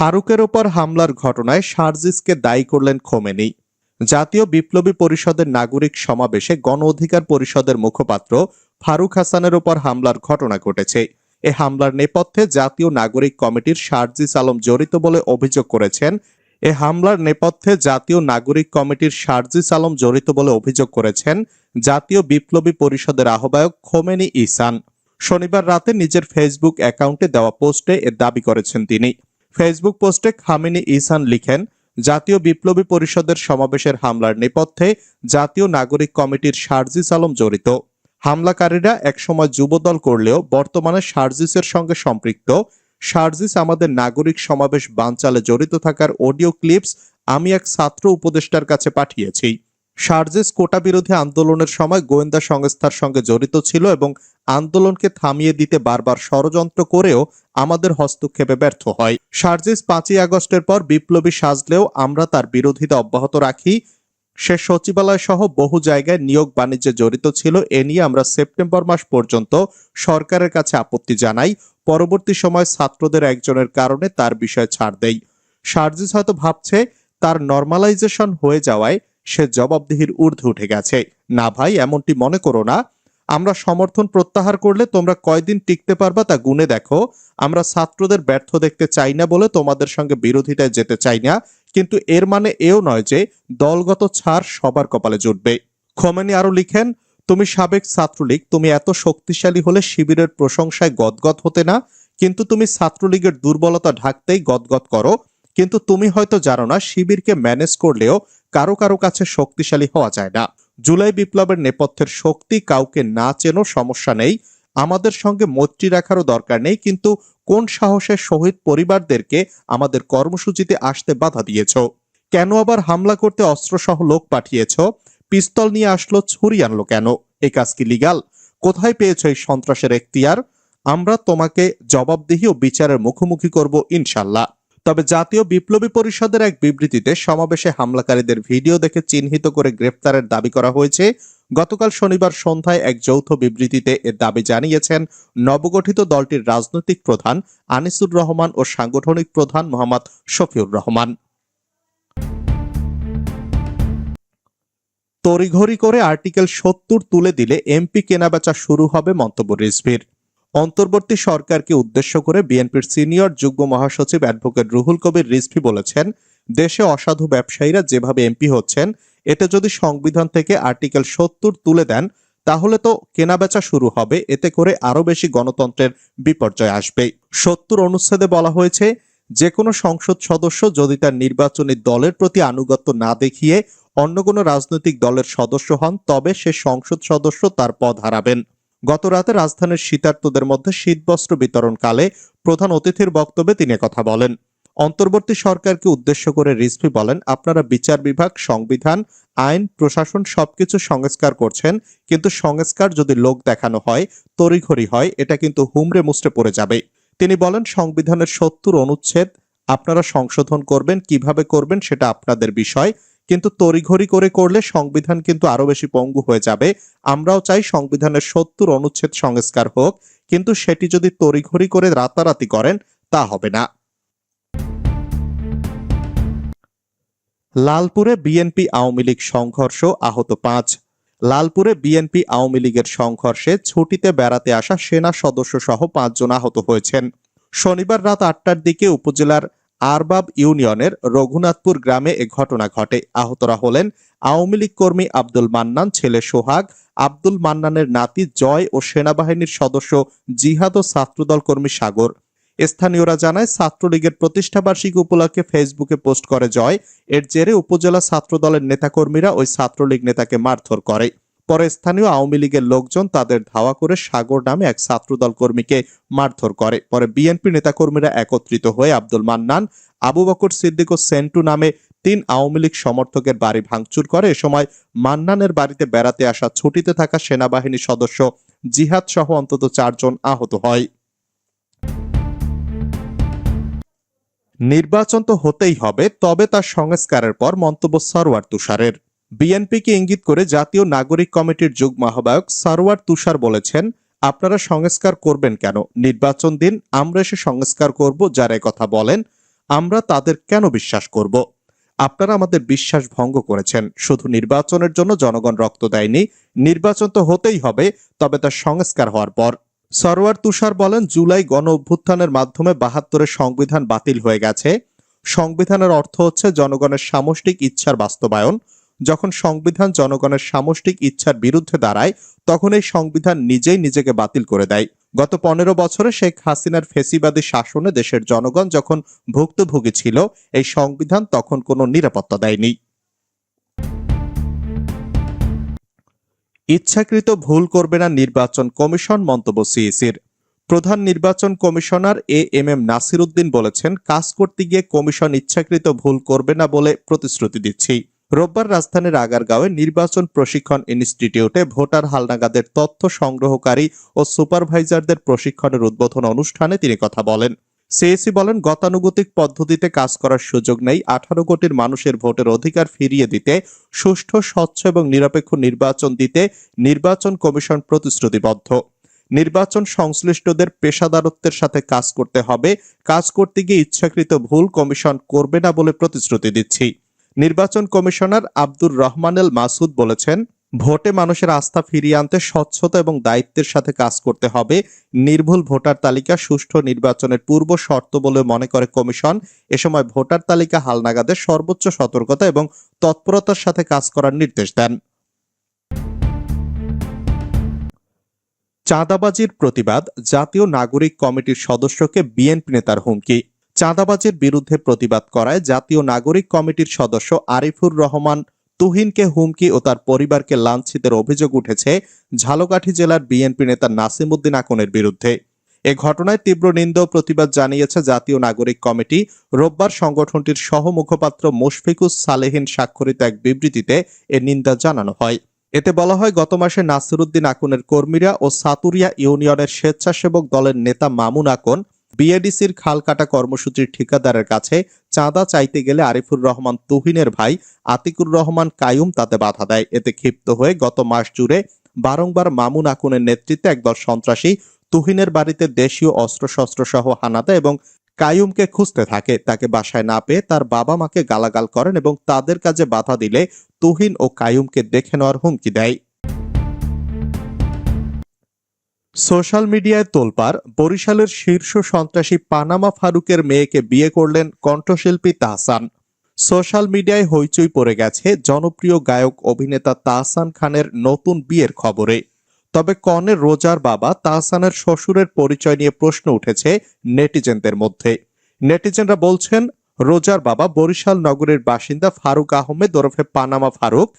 ফারুকের ওপর হামলার ঘটনায় শারজিসকে দায়ী করলেন খোমেনি। জাতীয় বিপ্লবী পরিষদের নাগরিক সমাবেশে গণ অধিকার পরিষদের মুখপাত্র ফারুক হাসানের ওপর হামলার ঘটনা ঘটেছে। এ হামলার নেপথ্যে জাতীয় নাগরিক কমিটির শারজিস আলম জড়িত বলে অভিযোগ করেছেন। এ হামলার নেপথ্যে জাতীয় নাগরিক কমিটির শারজিস আলম জড়িত বলে অভিযোগ করেছেন জাতীয় বিপ্লবী পরিষদের আহ্বায়ক খোমেনি ইসান। শনিবার রাতে নিজের ফেসবুক অ্যাকাউন্টে দেওয়া পোস্টে এ দাবি করেছেন তিনি। ফেসবুক পোস্টে খামেনি ইসান লিখেন, জাতীয় বিপ্লবী পরিষদের সমাবেশের হামলার নেপথ্যে জাতীয় নাগরিক কমিটির শারজিস আলম জড়িত। হামলাকারীরা একসময় যুবদল করলেও বর্তমানে শারজিসের সঙ্গে সম্পৃক্ত। শারজিস আমাদের নাগরিক সমাবেশ বানচালে জড়িত থাকার অডিও ক্লিপস আমি এক ছাত্র উপদেষ্টার কাছে পাঠিয়েছি। শারজিস কোটা বিরোধী আন্দোলনের সময় গোয়েন্দা সংস্থার সঙ্গে জড়িত ছিল এবং আন্দোলনকে থামিয়ে দিতে বারবার ষড়যন্ত্র করেও আমাদের হস্তক্ষেপে ব্যর্থ হয়। শারজিস পাঁচই আগস্টের পর বিপ্লবী সাজলেও আমরা তার বিরোধিতা অব্যাহত রাখি। সে সচিবালয় সহ বহু জায়গায় নিয়োগ বাণিজ্যে জড়িত ছিল, এ নিয়ে আমরা সেপ্টেম্বর মাস পর্যন্ত সরকারের কাছে আপত্তি জানাই। পরবর্তী সময় ছাত্রদের একজনের কারণে তার বিষয়ে ছাড় দেই। শারজিস হয়তো ভাবছে, তার নর্মালাইজেশন হয়ে যাওয়ায় সে জবাবদিহির ঊর্ধ্বে উঠে গেছে। না ভাই, এমনটি মনে করো না। আমরা সমর্থন প্রত্যাহার করলে তোমরা কয়দিন টিকতে পারবা তা গুনে দেখো। আমরা ছাত্রদের ব্যর্থ দেখতে চাই না বলে তোমাদের সঙ্গে বিরোধিতায় যেতে চাই না। কিন্তু এর মানে এও নয় যে দলগত ছাড় সবার কপালে জুটবে। খোমেনি আরও লিখেন, তুমি সাবেক ছাত্রলীগ, তুমি এত শক্তিশালী হলে শিবিরের প্রশংসায় গদগদ হতে না। কিন্তু তুমি ছাত্রলীগের দুর্বলতা ঢাকতেই গদগদ করো। কিন্তু তুমি হয়তো জানো না, শিবিরকে ম্যানেজ করলেও কারও কারও কাছে শক্তিশালী হওয়া যায় না। জুলাই বিপ্লবের নেপথ্যের শক্তি কাউকে না চেনো সমস্যা নেই। আমাদের সঙ্গে মৈত্রী রাখারও দরকার নেই, কিন্তু কোন সাহসের শহীদ পরিবারদেরকে আমাদের কর্মসূচিতে আসতে বাধা দিয়েছ? কেন আবার হামলা করতে অস্ত্রসহ লোক পাঠিয়েছ? পিস্তল নিয়ে আসলো, ছুরি আনলো কেন? এই কাজ কি লিগাল কোথায় পেয়েছ এই সন্ত্রাসের এখতিয়ার? আমরা তোমাকে জবাবদিহি ও বিচারের মুখোমুখি করব ইনশাল্লাহ। তবে জাতীয় বিপ্লবী পরিষদের এক বিবৃতিতে সমাবেশে হামলাকারীদের ভিডিও দেখে চিহ্নিত করে গ্রেফতারের দাবি করা হয়েছে। গতকাল শনিবার সন্ধ্যায় এক যৌথ বিবৃতিতে এ দাবি জানিয়েছেন, নবগঠিত দলটির রাজনৈতিক প্রধান আনিসুর রহমান ও সাংগঠনিক প্রধান মোহাম্মদ শফিউর রহমান। তড়িঘড়ি করে আর্টিকেল সত্তর তুলে দিলে এমপি কেনাবেচা শুরু হবে মন্তব্য রিজভির। অন্তর্বর্তী সরকারকে উদ্দেশ্য করে বিএনপির সিনিয়র যুগ্ম মহাসচিব অ্যাডভোকেট রুহুল কবির রিজভি বলেছেন, দেশে অসাধু ব্যবসায়ীরা যেভাবে এমপি হচ্ছেন এটা যদি সংবিধান থেকে আর্টিকেল সত্তর তুলে দেন, তাহলে তো কেনাবেচা শুরু হবে, এতে করে আরও বেশি গণতন্ত্রের বিপর্যয় আসবে। সত্তর অনুচ্ছেদে বলা হয়েছে যে কোনো সংসদ সদস্য যদি তার নির্বাচনী দলের প্রতি আনুগত্য না দেখিয়ে অন্য কোনো রাজনৈতিক দলের সদস্য হন, তবে সে সংসদ সদস্য তার পদ হারাবেন। গত রাতে রাজধানীর শীতার্তদের মধ্যে শীতবস্ত্র বিতরণকালে প্রধান অতিথির বক্তব্যে তিনি কথা বলেন। অন্তর্বর্তী সরকারকে উদ্দেশ্য করে রিজভি বলেন, আপনারা বিচার বিভাগ, সংবিধান, আইন, প্রশাসন সবকিছু সংস্কার করছেন, কিন্তু সংস্কার যদি লোক দেখানো হয়, তড়িঘড়ি হয়, এটা কিন্তু হুমড়ে মুচড়ে পড়ে যাবে। তিনি বলেন, সংবিধানের সত্তর অনুচ্ছেদ আপনারা সংশোধন করবেন, কীভাবে করবেন সেটা আপনাদের বিষয়। কিন্তু তড়িঘড়ি করে করলে সংবিধান কিন্তু আরও বেশি পঙ্গু হয়ে যাবে। আমরাও চাই সংবিধানের সত্তর অনুচ্ছেদ সংস্কার হোক, কিন্তু সেটি যদি তড়িঘড়ি করে রাতারাতি করেন, তা হবে না। লালপুরে বিএনপি আওয়ামী লীগ সংঘর্ষ আহত পাঁচ। লালপুরে বিএনপি আওয়ামী লীগের সংঘর্ষে ছুটিতে বেড়াতে আসা সেনা সদস্য সহ পাঁচজন আহত হয়েছেন। শনিবার রাত আটটার দিকে উপজেলার আরবাব ইউনিয়নের রঘুনাথপুর গ্রামে এ ঘটনা ঘটে। আহতরা হলেন আওয়ামী লীগ কর্মী আব্দুল মান্নান, ছেলে সোহাগ, আব্দুল মান্নানের নাতি জয় ও সেনাবাহিনীর সদস্য জিহাদ ও ছাত্রদল কর্মী সাগর। স্থানীয়রা জানায়, ছাত্রলীগের প্রতিষ্ঠাবার্ষিকী উপলক্ষে ফেসবুকে পোস্ট করে জয়। এর জেরে উপজেলা ছাত্রদলের নেতাকর্মীরা ওই ছাত্রলীগ নেতাকে মারধর করে। পরে স্থানীয় আওয়ামী লীগের লোকজন তাদের ধাওয়া করে সাগর নামে এক ছাত্রদল কর্মীকে মারধর করে। পরে বিএনপি নেতাকর্মীরা একত্রিত হয়ে আব্দুল মান্নান, আবু বকর সিদ্দিক ও সেন্টু নামে তিন আওয়ামী লীগ সমর্থকের বাড়ি ভাঙচুর করে। এ সময় মান্নানের বাড়িতে বেড়াতে আসা ছুটিতে থাকা সেনাবাহিনী সদস্য জিহাদ সহ অন্তত চারজন আহত হয়। নির্বাচন তো হতেই হবে, তবে তার সংস্কারের পর মন্তব্য সরওয়ার তুষারের। বিএনপিকে ইঙ্গিত করে জাতীয় নাগরিক কমিটির যুগ্ম আহ্বায়ক সরওয়ার তুষার বলেছেন, আপনারা সংস্কার করবেন কেন? নির্বাচন দিন আমরা এসে সংস্কার করব, যারা কথা বলেন, আমরা তাদের কেন বিশ্বাস করব? আপনারা আমাদের বিশ্বাস ভঙ্গ করেছেন। শুধু নির্বাচনের জন্য জনগণ রক্ত দেয়নি, নির্বাচন তো হতেই হবে, তবে তার সংস্কার হওয়ার পর। সরোয়ার তুষার বলেন, জুলাই গণ অভ্যুত্থানের মাধ্যমে বাহাত্তরের সংবিধান বাতিল হয়ে গেছে। সংবিধানের অর্থ হচ্ছে জনগণের সামষ্টিক ইচ্ছার বাস্তবায়ন। যখন সংবিধান জনগণের সামষ্টিক ইচ্ছার বিরুদ্ধে দাঁড়ায়, তখন এই সংবিধান নিজেই নিজেকে বাতিল করে দেয়। গত পনেরো বছরে শেখ হাসিনার ফেসিবাদী শাসনে দেশের জনগণ যখন ভুক্তভোগী ছিল, এই সংবিধান তখন কোনো নিরাপত্তা দেয়নি। ইচ্ছাকৃত ভুল করবে না নির্বাচন কমিশন মন্তব্য সিইসির প্রধান নির্বাচন commissioner A M M Nasir Uddin বলেছেন, কাজ করতে গিয়ে কমিশন ইচ্ছাকৃত ভুল করবে না বলে প্রতিশ্রুতি দিচ্ছি। রোববার রাজধানীর আগারগাঁওয়ে নির্বাচন প্রশিক্ষণ ইনস্টিটিউটে ভোটার হালনাগাদের তথ্য সংগ্রহকারী ও সুপারভাইজারদের প্রশিক্ষণের উদ্বোধন অনুষ্ঠানে তিনি কথা বলেন। সিএসি বলেন, গতানুগতিক পদ্ধতিতে কাজ করার সুযোগ নেই। আঠারো কোটির মানুষের ভোটের অধিকার ফিরিয়ে দিতে, সুষ্ঠু, স্বচ্ছ এবং নিরপেক্ষ নির্বাচন দিতে নির্বাচন কমিশন প্রতিশ্রুতিবদ্ধ। নির্বাচন সংশ্লিষ্টদের পেশাদারত্বের সাথে কাজ করতে হবে। কাজ করতে গিয়ে ইচ্ছাকৃত ভুল কমিশন করবে না বলে প্রতিশ্রুতি দিচ্ছি। নির্বাচন কমিশনার আব্দুর রহমানেল মাসুদ বলেছেন, ভোটে মানুষের আস্থা ফিরিয়ে আনতে স্বচ্ছতা এবং দায়িত্বের সাথে কাজ করতে হবে। নির্ভুল ভোটার তালিকা সুষ্ঠু নির্বাচনের পূর্ব শর্ত বলে মনে করে কমিশন। এ সময় ভোটার তালিকা হালনাগাদের সর্বোচ্চ সতর্কতা এবং তৎপরতার সাথে কাজ করার নির্দেশ দেন। চাঁদাবাজির প্রতিবাদ, জাতীয় নাগরিক কমিটির সদস্যকে বিএনপি নেতার হুমকি। চাঁদাবাজির বিরুদ্ধে প্রতিবাদ করায় জাতীয় নাগরিক কমিটির সদস্য আরিফুর রহমান তুহিনকে হুমকি ও তার পরিবারকে লাঞ্ছিতের অভিযোগ উঠেছে ঝালকাঠি জেলার বিএনপি নেতা নাসিমুদ্দিন আকনের বিরুদ্ধে। এ ঘটনায় তীব্র নিন্দা প্রতিবাদ জানিয়েছে জাতীয় নাগরিক কমিটি। রোববার সংগঠনটির সহ মুখপাত্র মুশফিকুস সালেহিন স্বাক্ষরিত এক বিবৃতিতে এ নিন্দা জানানো হয়। এতে বলা হয়, গত মাসে নাসিরুদ্দিন আকনের কর্মীরা ও সাতুরিয়া ইউনিয়নের স্বেচ্ছাসেবক দলের নেতা মামুন আকন বিএডিসির খাল কাটা কর্মসূচির ঠিকাদারের কাছে চাঁদা চাইতে গেলে আরিফুর রহমান তুহিনের ভাই আতিকুর রহমান কায়ুম তাতে বাধা দেয়। এতে ক্ষিপ্ত হয়ে গত মাস জুড়ে বারংবার মামুন আকুনের নেতৃত্বে একদল সন্ত্রাসী তুহিনের বাড়িতে দেশীয় অস্ত্রশস্ত্র সহ হানা দেয় এবং কায়ুমকে খুঁজতে থাকে। তাকে বাসায় না পেয়ে তার বাবা মাকে গালাগাল করেন এবং তাদের কাজে বাধা দিলে তুহিন ও কায়ুমকে দেখে নেওয়ার হুমকি দেয়। সোশ্যাল মিডিয়ায় তোলপার বরিশালের শীর্ষ সন্ত্রাসী পানামা ফারুকের মেয়েকে বিয়ে করলেন কণ্ঠশিল্পী তাহসান। সোশ্যাল মিডিয়ায় হইচই পড়ে গেছে জনপ্রিয় গায়ক অভিনেতা তাহসান খানের নতুন বিয়ের খবরে। তবে কনের রোজার বাবা তাহসানের শ্বশুরের পরিচয় নিয়ে প্রশ্ন উঠেছে নেটিজেনদের মধ্যে। নেটিজেনরা বলছেন, রোজার বাবা বরিশাল নগরের বাসিন্দা ফারুক আহমেদ ওরফে পানামা ফারুক